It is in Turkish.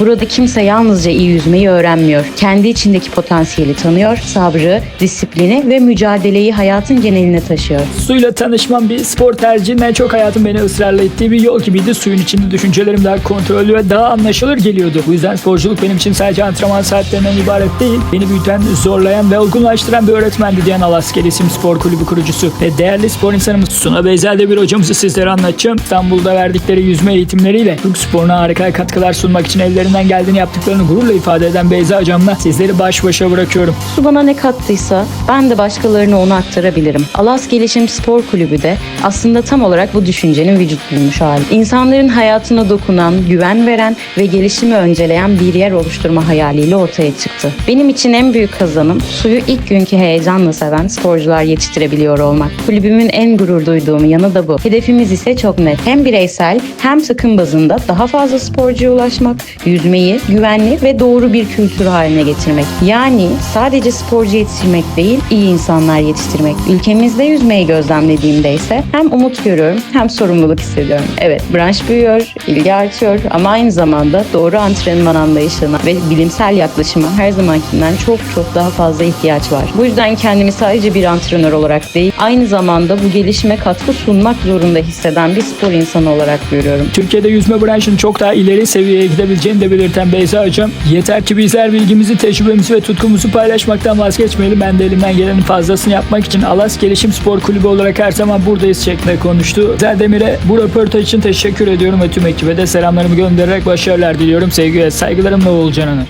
Burada kimse yalnızca iyi yüzmeyi öğrenmiyor. Kendi içindeki potansiyeli tanıyor, sabrı, disiplini ve mücadeleyi hayatın geneline taşıyor. Suyla tanışmam bir spor tercihinden çok hayatım beni ısrarla ettiği bir yol gibiydi. Suyun içinde düşüncelerim daha kontrollü ve daha anlaşılır geliyordu. Bu yüzden sporculuk benim için sadece antrenman saatlerinden ibaret değil. Beni büyüten, zorlayan ve olgunlaştıran bir öğretmendi diyen Alaska İsim Spor Kulübü kurucusu ve değerli spor insanımız Suna Beyzel'de bir hocamızı sizlere anlatacağım. İstanbul'da verdikleri yüzme eğitimleriyle Türk sporuna harika katkılar sunmak için ellerinden geldiğini yaptıklarını gururla ifade eden Beyza hocamla sizleri baş başa bırakıyorum. Su bana ne kattıysa ben de başkalarına onu aktarabilirim. Alas Gelişim Spor Kulübü de aslında tam olarak bu düşüncenin vücut bulmuş hali. İnsanların hayatına dokunan, güven veren ve gelişimi önceleyen bir yer oluşturma hayaliyle ortaya çıktı. Benim için en büyük kazanım suyu ilk günkü heyecanla seven sporcular yetiştirebiliyor olmak. Kulübümün en gurur duyduğum yanı da bu. Hedefimiz ise çok net. Hem bireysel hem takım bazında daha fazla sporcuya ulaşmak, yüzmeyi güvenli ve doğru bir kültür haline getirmek. Yani sadece sporcu yetiştirmek değil, iyi insanlar yetiştirmek. Ülkemizde yüzmeyi gözlemlediğimde ise hem umut görüyorum hem sorumluluk hissediyorum. Evet, branş büyüyor, ilgi artıyor ama aynı zamanda doğru antrenman anlayışına ve bilimsel yaklaşıma her zamankinden çok çok daha fazla ihtiyaç var. Bu yüzden kendimi sadece bir antrenör olarak değil, aynı zamanda bu gelişime katkı sunmak zorunda hisseden bir spor insanı olarak görüyorum. Türkiye'de yüzme branşının çok daha ileri seviyeye gidebileceğini de belirten Beyza Hocam, yeter ki bizler bilgimizi, tecrübemizi ve tutkumuzu paylaşmaktan vazgeçmeyelim. Ben de elimden gelenin fazlasını yapmak için Alas Gelişim Spor Kulübü olarak her zaman buradayız şeklinde konuştu. Zerdemir'e bu röportaj için teşekkür ediyorum ve tüm ekibe de selamlarımı göndererek başarılar diliyorum. Sevgi ve saygılarımla Oğulcan Hanım.